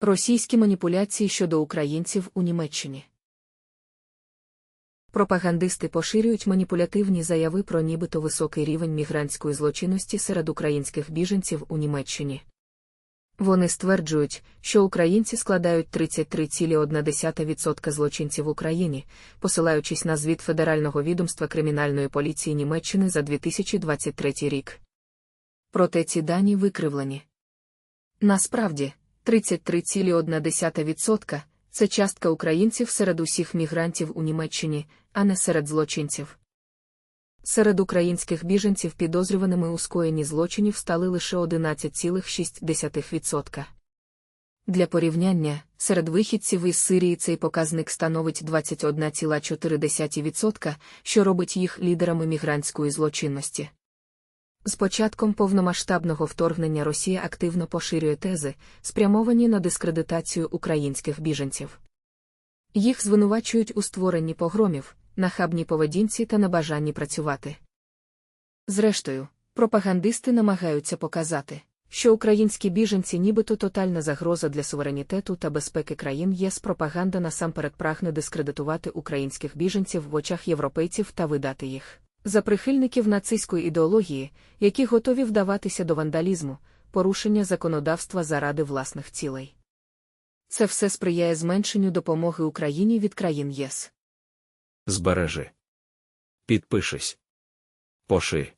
Російські маніпуляції щодо українців у Німеччині. Пропагандисти поширюють маніпулятивні заяви про нібито високий рівень мігрантської злочинності серед українських біженців у Німеччині. Вони стверджують, що українці складають 33,1% злочинців в Україні, посилаючись на звіт Федерального відомства кримінальної поліції Німеччини за 2023 рік. Проте ці дані викривлені. Насправді, 33,1% – це частка українців серед усіх мігрантів у Німеччині, а не серед злочинців. Серед українських біженців підозрюваними у скоєнні злочинів стали лише 11,6%. Для порівняння, серед вихідців із Сирії цей показник становить 21,4%, що робить їх лідерами мігрантської злочинності. З початком повномасштабного вторгнення Росія активно поширює тези, спрямовані на дискредитацію українських біженців. Їх звинувачують у створенні погромів, нахабній поведінці та небажанні працювати. Зрештою, пропагандисти намагаються показати, що українські біженці нібито тотальна загроза для суверенітету та безпеки країн ЄС пропаганда насамперед прагне дискредитувати українських біженців в очах європейців та видати їх за прихильників нацистської ідеології, які готові вдаватися до вандалізму, порушення законодавства заради власних цілей. Це все сприяє зменшенню допомоги Україні від країн ЄС. Збережи. Підпишись. Поши.